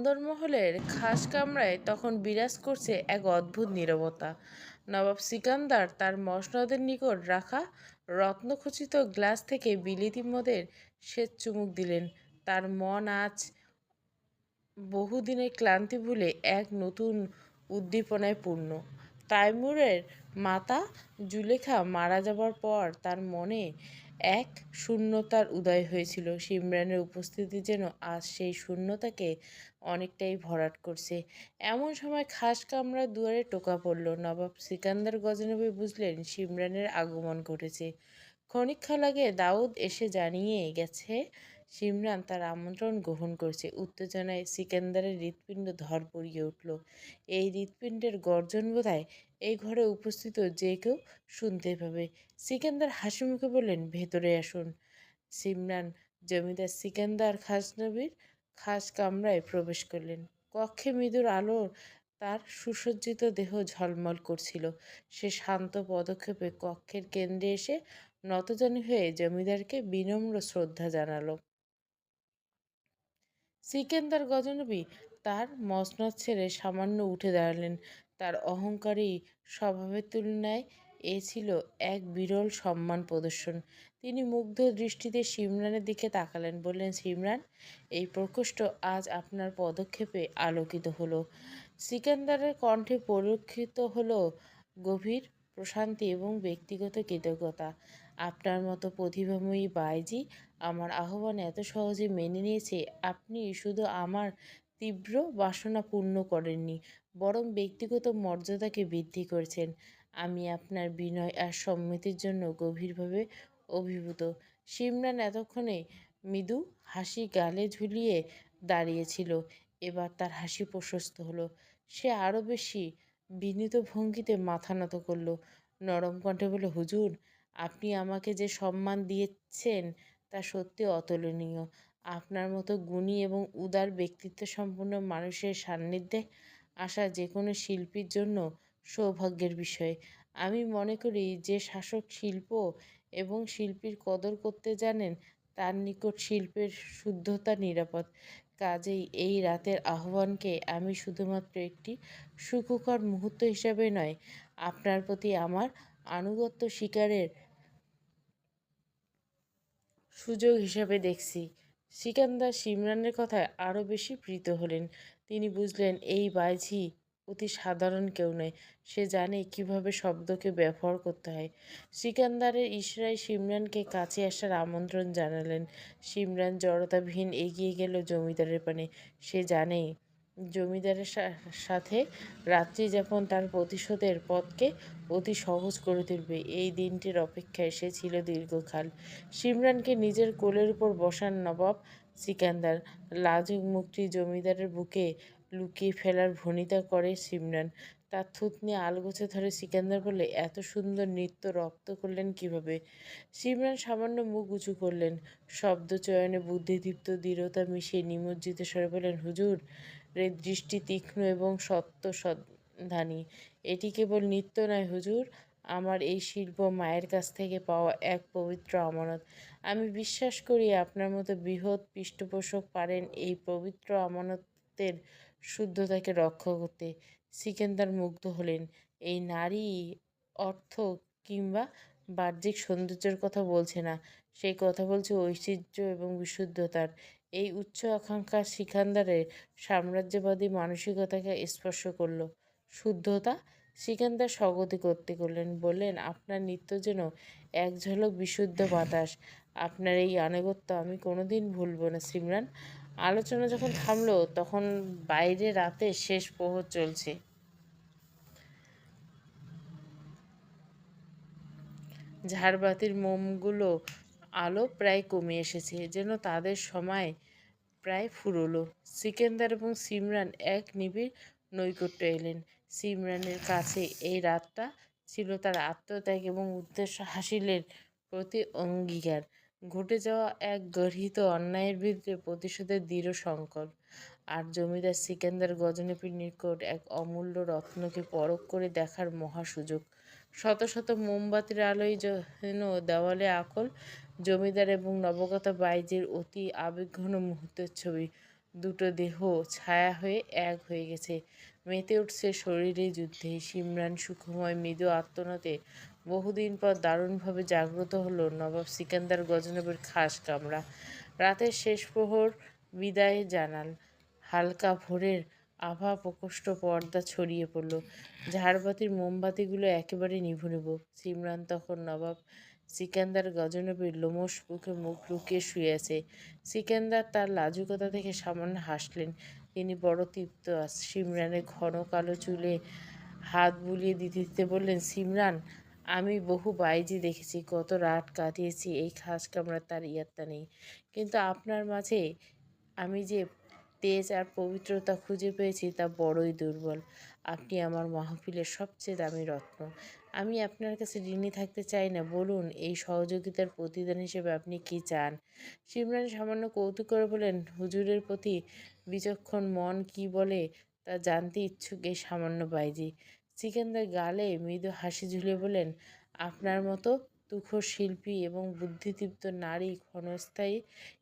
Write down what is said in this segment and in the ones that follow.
অন্দরমহলের খাস কামরায় তখন বিরাজ করছে এক অদ্ভুত নিরবতা। নবাব সিকান্দার তার মসনদের নিকট রাখা রত্নখচিত গ্লাস থেকে বিলিতি মদের শ্বেত চুমুক দিলেন। তার মন আজ বহুদিনের ক্লান্তি ভুলে এক নতুন উদ্দীপনায় পূর্ণ। তাইমুরের মাতা জুলেখা মারা যাবার পর তার মনে এক শূন্যতার উদয় হয়েছিল। সিমরানের উপস্থিতি যেন আজ সেই শূন্যতাকে অনেকটাই ভরাট করছে। এমন সময় খাস কামরার দুয়ারে টোকা পড়ল। নবাব সিকান্দার গজনবী বুঝলেন, সিমরানের আগমন ঘটেছে। ক্ষণিকক্ষণ আগে দাউদ এসে জানিয়ে গেছে সিমরান তার আমন্ত্রণ গ্রহণ করছে। উত্তেজনায় সিকান্দারের হৃৎপিণ্ড ধর পড়িয়ে উঠল। এই হৃৎপিণ্ডের গর্জন বোধহয় এই ঘরে উপস্থিত যে কেউ শুনতে পাবে। সিকান্দার হাসি মুখে বললেন, ভেতরে আসুন। সিমরান জমিদার সিকান্দার খাসনবীর খাস কামরায় প্রবেশ করলেন। কক্ষে মৃদুর আলো তার সুসজ্জিত দেহ ঝলমল করছিল। সে শান্ত পদক্ষেপে কক্ষের কেন্দ্রে এসে নতজানি হয়ে জমিদারকে বিনম্র শ্রদ্ধা জানালো। সিকেন্দার গজনবী তার মসনদ ছেড়ে সামান্য উঠে দাঁড়ালেন। তার অহংকারী স্বভাবের তুলনায় এ ছিল এক বিরল সম্মান প্রদর্শন। তিনি মুগ্ধ দৃষ্টিতে সিমরানের দিকে তাকালেন, বললেন, সিমরান, এই প্রকোষ্ঠ আজ আপনার পদক্ষেপে আলোকিত হলো। সিকান্দারের কণ্ঠে পরীক্ষিত হলো গভীর প্রশান্তি এবং ব্যক্তিগত কৃতজ্ঞতা। আপনার মতো প্রতিভাময়ী বাইজি আমার আহ্বান এত সহজে মেনে নিয়েছে, আপনি শুধু আমার তীব্র বাসনা পূর্ণ করেননি, বরং ব্যক্তিগত মর্যাদাকে বৃদ্ধি করেছেন। আমি আপনার বিনয় আর সম্মতির জন্য গভীরভাবে অভিভূত। সিমরান এতক্ষণে মৃদু হাসি গালে ঝুলিয়ে দাঁড়িয়েছিল, এবার তার হাসি প্রশস্ত হলো। সে আরও বেশি বিনীত ভঙ্গিতে মাথা নত করল, নরম কণ্ঠে বলে হুজুর আপনি আমাকে যে সম্মান দিয়েছেন, তা সত্যি অতুলনীয়। আপনার মতো গুণী এবং উদার ব্যক্তিত্ব সম্পন্ন মানুষের সান্নিধ্যে আসা যে কোনো শিল্পীর জন্য সৌভাগ্যের বিষয়। আমি মনে করি যে শাসক শিল্প এবং শিল্পীর কদর করতে জানেন, তার নিকট শিল্পের শুদ্ধতা নিরাপদ। কাজেই এই রাতের আহ্বানকে আমি শুধুমাত্র একটি সুখকর মুহূর্ত হিসাবে নয়, আপনার প্রতি আমার আনুগত্য স্বীকারের সুযোগ হিসাবে দেখছি। সিকান্দার সিমরানের কথায় আরও বেশি প্রীত হলেন। তিনি বুঝলেন, এই বাইঝি অতি সাধারণ কেউ নয়। সে জানে কীভাবে শব্দকে ব্যবহার করতে হয়। সিকান্দারের ইশরাই সিমরানকে কাছে আসার আমন্ত্রণ জানালেন। সিমরান জড়তাবিহীন এগিয়ে গেল জমিদারের পানে। সে জানে জমিদারের সাথে রাত্রি যাপন তার প্রতিশোধের পথকে অতি সহজ করে তুলবে। এই দিনটির অপেক্ষায় সে ছিল দীর্ঘকাল। সিমরানকে নিজের কোলের উপর বসান নবাব সিকান্দার। লাজুক মুখটি জমিদারের বুকে লুকিয়ে ফেলার ভনিতা করে সিমরান। তার থুতনি আলগোছে ধরে সিকান্দার বলে এত সুন্দর নৃত্য রপ্ত করলেন কীভাবে? সিমরান সামান্য মুখ উঁচু করলেন। শব্দ চয়নে বুদ্ধিদীপ্ত দৃঢ়তা মিশিয়ে নিমজ্জিত স্বরে বলেন হুজুর রে দৃষ্টি তীক্ষ্ণ এবং সত্য সন্ধানী। এটি কেবল নৃত্য নয়, হুজুর। আমার এই শিল্প মায়ের কাছ থেকে পাওয়া এক পবিত্র আমানত। আমি বিশ্বাস করি আপনার মতো বৃহৎ পৃষ্ঠপোষক পারেন এই পবিত্র আমানতের শুদ্ধতাকে রক্ষা করতে। সিকেন্দার মুগ্ধ হলেন। এই নারী অর্থ কিংবা বাহ্যিক সৌন্দর্যের কথা বলছে না। সেই কথা বলছে ঐশ্বর্য এবং বিশুদ্ধতার। এই উচ্চ আকাঙ্ক্ষা সিকান্দারের সাম্রাজ্যবাদী মানসিকতাকে স্পর্শ করল। শুদ্ধতা সিকান্দার স্বগতি করতে করলেন, বললেন, আপনার নিত্য যেন এক ঝলক বিশুদ্ধ বাতাস। আপনার এই আনুগত্য আমি কোনোদিন ভুলব না, সিমরান। আলোচনা যখন থামলো, তখন বাইরে রাতে শেষ প্রহর চলছে। ঝাড়বাতির মোমগুলো আলো প্রায় কমে এসেছে, যেন তাদের সময় প্রায় ফুরোলো। সিকেন্দার এবং সিমরান এক নিবিড় নৈকট্য এলেন। সিমরানের কাছে এই রাতটা ছিল তার আত্মত্যাগ এবং উদ্দেশ্য হাসিলের প্রতি অঙ্গীকার। ঘটে যাওয়া এক গর্হিত অন্যায়ের বিরুদ্ধে প্রতিশোধের দৃঢ় সংকল্প। আর জমিদার সিকেন্দার গজনবীর নিকট এক অমূল্য রত্নকে পরখ করে দেখার মহা সুযোগ। শত শত মোমবাতির আলোয় যেন দেওয়ালে আকল জমিদার এবং নবগত বাইজির অতি আবেগঘন মুহূর্তের ছবি। দুটো দেহ ছায়া হয়ে এক হয়ে গেছে। মেতে উঠছে শরীরে যুদ্ধে। সিমরান সুখময় মৃদু আত্মনাতে বহুদিন পর দারুণভাবে জাগ্রত হলো নবাব সিকান্দার গজনবের খাস কামরা। রাতের শেষ প্রহর বিদায় জানাল। হালকা ভোরের আভা প্রকোষ্ঠ পর্দা ছড়িয়ে পড়ল। ঝাড়বাতির মোমবাতিগুলো একেবারে নিভু নিভু। সিমরান তখন নবাব সিকান্দার গজনবীর লোমশ মুখে মুখ লুকিয়ে শুয়ে আছে। সিকান্দার তার লাজুকতা দেখে সামান্য হাসলেন। তিনি বড় তৃপ্ত সিমরানের ঘন কালো চুলে হাত বুলিয়ে দিতে দিতে বললেন, সিমরান, আমি বহু বাইজি দেখেছি, কত রাত কাটিয়েছি, এই খাস কামরা তার ইয়াত্তা নেই। কিন্তু আপনার মাঝে আমি যে তেজ আর পবিত্রতা খুঁজে পেয়েছি তা বড়ই দুর্বল। আপনি আমার মাহফিলের সবচেয়ে দামি রত্ন। আমি আপনার কাছে ঋণী থাকতে চাই না। বলুন, এই সহযোগিতার প্রতিদান হিসেবে আপনি কি চান? শিবরান সামান্য কৌতুক করে বলেন হুজুরের প্রতি বিচক্ষণ মন কি বলে তা জানতে ইচ্ছুক এই সামান্য বাইজি। সিকেন্দার গালে মৃদু হাসি ঝুলে বলেন আপনার মতো তুখোর শিল্পী এবং বুদ্ধিদীপ্ত নারী ক্ষণস্থায়ী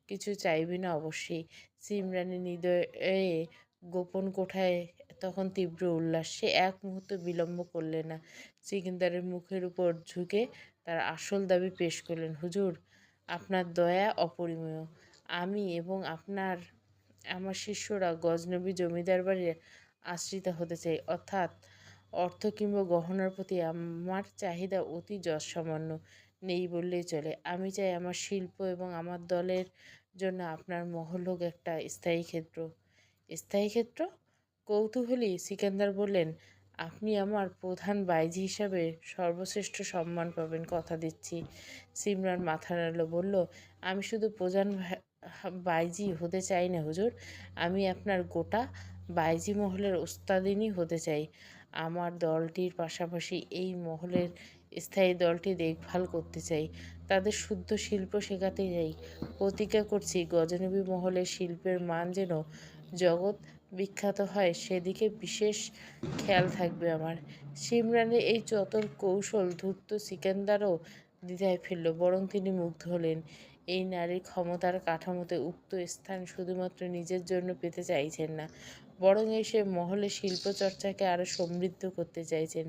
কিছু চাইবি না অবশ্যই। সিমরানের হৃদয়ে গোপন কোঠায় তখন তীব্র উল্লাস। সে এক মুহূর্ত বিলম্ব করলে না, সিকিন্দারের মুখের উপর ঝুঁকে তার আসল দাবি পেশ করলেন, হুজুর, আপনার দয়া অপরিমেয়। আমি এবং আপনার, আমার শিষ্যরা গজনবী জমিদার বাড়ির আশ্রিত হতে চাই। অর্থাৎ অর্থ কিংবা গহনার প্রতি আমার চাহিদা অতি যৎসামান্য। নেই বললেই চলে। আমি চাই আমার শিল্প এবং আমার দলের জন্য আপনার মহল হোক একটা স্থায়ী ক্ষেত্র। স্থায়ী ক্ষেত্র? কৌতূহলী সিকান্দার বললেন, আপনি আমার প্রধান বাইজি হিসাবে সর্বশ্রেষ্ঠ সম্মান পাবেন কথা দিচ্ছি। সিমরান মাথা নাড়ল, বলল, আমি শুধু প্রধান বাইজি হতে চাই না হুজুর। আমি আপনার গোটা বাইজি মহলের ওস্তাদিনই হতে চাই। আমার দলটির পাশাপাশি এই মহলের স্থায়ী দলটি দেখভাল করতে চাই। তাদের শুদ্ধ শিল্প শেখাতে চাই প্রতিজ্ঞা করছি, গজনবী মহলের শিল্পের মান যেন জগৎ বিখ্যাত হয়, সেদিকে বিশেষ খেয়াল থাকবে আমার। সিমরানের এই চতর কৌশল ধূর্ত সিকান্দারও দ্বিধায় ফেলল, বরং তিনি মুগ্ধ হলেন। এই নারীর ক্ষমতার কাঠামোতে উক্ত স্থান শুধুমাত্র নিজের জন্য পেতে চাইছেন না, বরং এসে মহলে শিল্পচর্চাকে আরও সমৃদ্ধ করতে চাইছেন।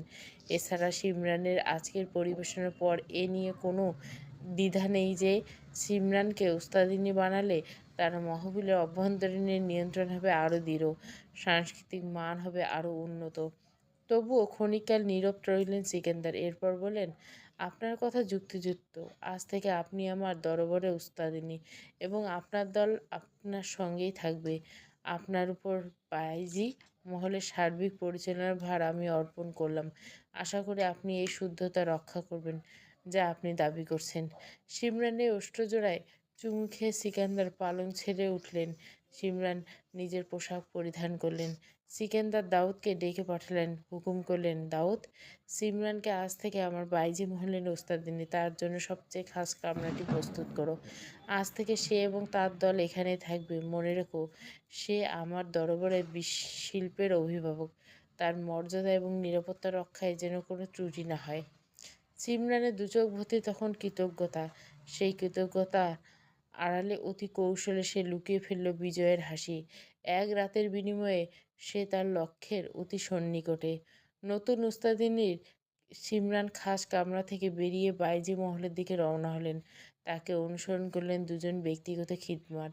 এছাড়া সিমরানের আজকের পরিবেশনের পর এ নিয়ে কোনো দ্বিধা নেই যে সিমরানকে উস্তাদিনী বানালে তার মহবিলের অভ্যন্তরীণের নিয়ন্ত্রণ হবে আরও দৃঢ়, সাংস্কৃতিক মান হবে আরও উন্নত। তবুও ক্ষণিকাল নীরব রইলেন সিকেন্দার, এরপর বলেন আপনার কথা যুক্তিযুক্ত। আজ থেকে আপনি আমার দরবারে উস্তাদিনী এবং আপনার দল আপনার সঙ্গেই থাকবে। আপনার উপর বাইজি মহলের সার্বিক পরিচালনার ভার আমি অর্পণ করলাম। আশা করি আপনি এই শুদ্ধতা রক্ষা করবেন। যা আপনি দাবি করছেন। সিমরানের অষ্টজোড়ায় চুমু খেয়ে সিকান্দার পালং ছেড়ে উঠলেন। সিমরান নিজের পোশাক পরিধান করলেন। সিকান্দার দাউদকে ডেকে পাঠালেন, হুকুম করলেন, দাউদ সিমরানকে আজ থেকে আমার বাইজি মহলের ওস্তাদ দিনে। তার জন্য সবচেয়ে খাস কামরাটি প্রস্তুত করো। আজ থেকে সে এবং তার দল এখানেই থাকবে। মনে রেখো, সে আমার দরবারে শিল্পের অভিভাবক। তার মর্যাদা এবং নিরাপত্তা রক্ষায় যেন কোনো ত্রুটি না হয়। সিমরানের দুচোখ ভর্তি তখন কৃতজ্ঞতা। সেই কৃতজ্ঞতা আড়ালে অতি কৌশলে সে লুকিয়ে ফেলল বিজয়ের হাসি। এক রাতের বিনিময়ে সে তার লক্ষ্যের অতি সন্নিকটে। নতুন উস্তাদিনীর সিমরান খাস কামরা থেকে বেরিয়ে বাইজি মহলের দিকে রওনা হলেন। তাকে অনুসরণ করলেন দুজন ব্যক্তিগত খিদমার।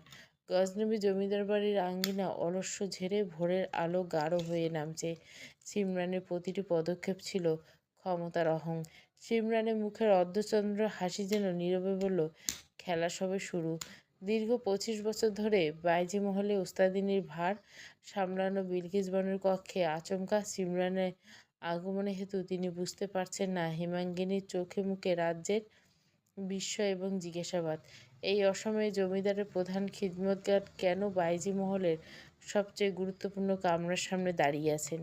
গজনবী জমিদার বাড়ির আঙ্গিনা অলস্য ঝেড়ে ভোরের আলো গাঢ় হয়ে নামছে। সিমরানের প্রতিটি পদক্ষেপ ছিল ক্ষমতার অহং। সিমরানের মুখের অর্ধচন্দ্র হাসি যেন নীরবে বলল, খেলা সবে শুরু। দীর্ঘ পঁচিশ বছর ধরে বাইজি মহলে উস্তাদিনীর ভার সামলানো বিলকিস বানুর কক্ষে আচমকা সিমরানের আগমনে হেতু তিনি বুঝতে পারছেন না হেমাঙ্গিনীর চোখে মুখে রাজ্যের বিস্ময় এবং জিজ্ঞাসাবাদ। এই অসময়ে জমিদারের প্রধান খিদমতগার কেন বাইজি মহলের সবচেয়ে গুরুত্বপূর্ণ কামরার সামনে দাঁড়িয়ে আছেন?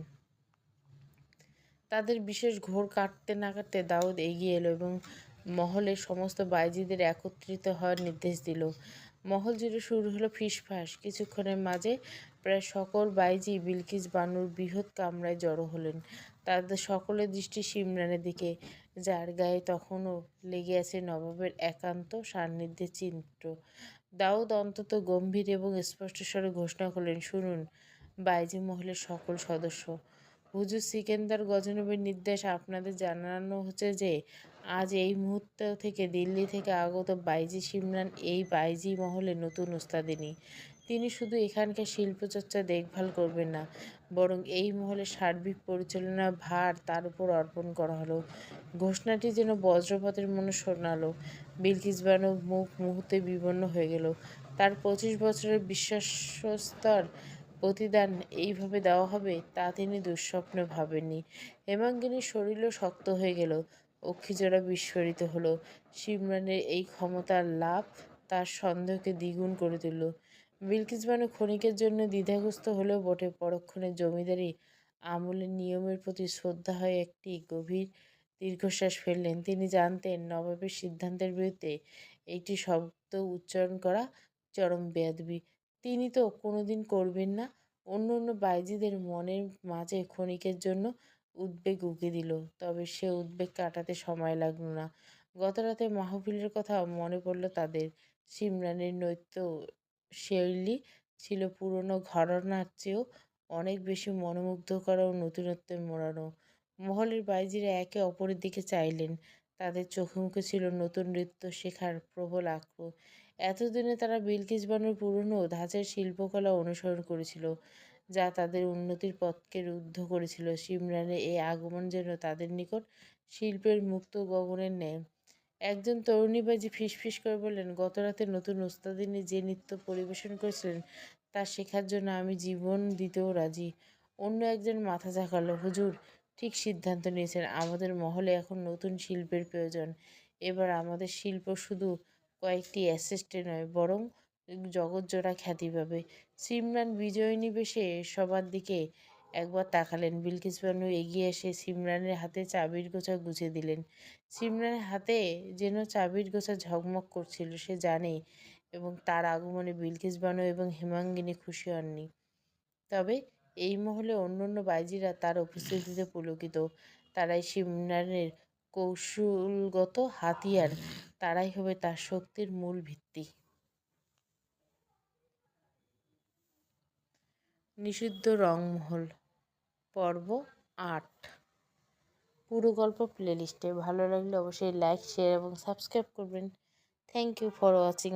তাদের বিশেষ ঘোর কাটতে না কাটতে দাউদ এগিয়ে এলো এবং মহলের সমস্ত বাইজিদের একত্রিত হওয়ার নির্দেশ দিল। মহল জুড়ে শুরু হলো ফিসফাস। কিছুক্ষণের মাঝে প্রায় সকল বাইজি বিলকিস বানুর বৃহৎ কামরায় জড়ো হলেন। তাদের সকলের দৃষ্টি সিমরানের দিকে, যার গায়ে তখনও লেগে আছে নবাবের একান্ত সান্নিধ্যের চিত্র। দাউদ অন্তত গম্ভীর এবং স্পষ্ট স্বরে ঘোষণা করলেন, শুনুন, বাইজি মহলের সকল সদস্য হুজুর সিকেন্দার গজনবীর নির্দেশ আপনাদের জানানো হচ্ছে যে, আজ এই মুহূর্ত থেকে দিল্লি থেকে আগত বাইজি সিমরান এই বাইজি মহলে নতুন উস্তাদিনী তিনি শুধু এখানকার শিল্পচর্চা দেখভাল করবেন না, বরং এই মহলের সার্বিক পরিচালনার ভার তার উপর অর্পণ করা হলো। ঘোষণাটি যেন বজ্রপাতের মনে শোনালো, বিলকিস বানু মুখ মুহূর্তে বিবর্ণ হয়ে গেল। তার পঁচিশ বছরের বিশ্বাসস্তর প্রতিদান এইভাবে দেওয়া হবে তা তিনি দুঃস্বপ্ন ভাবেননি। হেমাঙ্গিনীর শরীরও শক্ত হয়ে গেল। অক্ষিজোড়া বিস্ফোরিত হলো। সিমরানের এই ক্ষমতার লাভ তার সন্দেহকে দ্বিগুণ করে তুলল। বিলকিস বানু ক্ষণিকের জন্য দ্বিধাগ্রস্ত হলেও বটে। পরক্ষণে জমিদারি আমলের নিয়মের প্রতি শ্রদ্ধা হয়ে একটি গভীর দীর্ঘশ্বাস ফেললেন। তিনি জানতেন নবাবের সিদ্ধান্তের বিরুদ্ধে একটি শব্দ উচ্চারণ করা চরম বেয়াদবি। তিনি তো কোনোদিন করবেন না। অন্য অন্য বাইজিদের মনের মাঝে ক্ষণিকের জন্য উদ্বেগ উকি দিল। তবে সে উদ্বেগ কাটাতে সময় লাগল না। গত রাতে মাহফিলের কথা মনে পড়ল তাদের। সিমরানের নৈত্য শৈলী ছিল পুরনো ঘরানার চেয়েও অনেক বেশি মনোমুগ্ধকর ও নতুনত্বে মোড়ানো। মহলের বাইজিরা একে অপরের দিকে চাইলেন। তাদের চোখে মুখে ছিল নতুন নৃত্য শেখার প্রবল আগ্রহ। এতদিনে তারা বিলকিস বানুর পুরনো ধাঁচের শিল্পকলা অনুসরণ করেছিল, যা তাদের উন্নতির পথকে রুদ্ধ করেছিল। সিমরানের এই আগমন যেন তাদের নিকট শিল্পের মুক্ত গগনের ন্যায়। একজন তরুণীবাজি ফিসফিস করে বললেন, গত রাতে নতুন ওস্তাদিনী যে নৃত্য পরিবেশন করেছিলেন, তা শেখার জন্য আমি জীবন দিতেও রাজি। অন্য একজন মাথা ঝাঁকালো, হুজুর, ঠিক সিদ্ধান্ত নিয়েছেন। আমাদের মহলে এখন নতুন শিল্পের প্রয়োজন। এবার আমাদের শিল্প শুধু কয়েকটি অ্যাসেস্টে নয়, বরং জগৎজোড়া খ্যাতি পাবে। সিমরান বিজয়িনী বেশে সবার দিকে একবার তাকালেন। বিলকিস বানু এগিয়ে এসে সিমরানের হাতে চাবির গোছা গুছিয়ে দিলেন। সিমরানের হাতে যেন চাবির গোছা ঝকমক করছিল, সে জানে এবং তার আগমনে বিলকিস বানু এবং হেমাঙ্গিনী খুশি হননি। তবে এই মহলে অন্য অন্য বাইজিরা তার উপস্থিতিতে পুলকিত। তারাই সিমরানের কৌশলগত হাতিয়ার তারাই হবে তার শক্তির মূল ভিত্তি। নিষিদ্ধ রংমহল পর্ব আট। পুরো গল্প প্লেলিস্টে ভালো লাগলে অবশ্যই লাইক শেয়ার এবং সাবস্ক্রাইব করবেন। Thank you for watching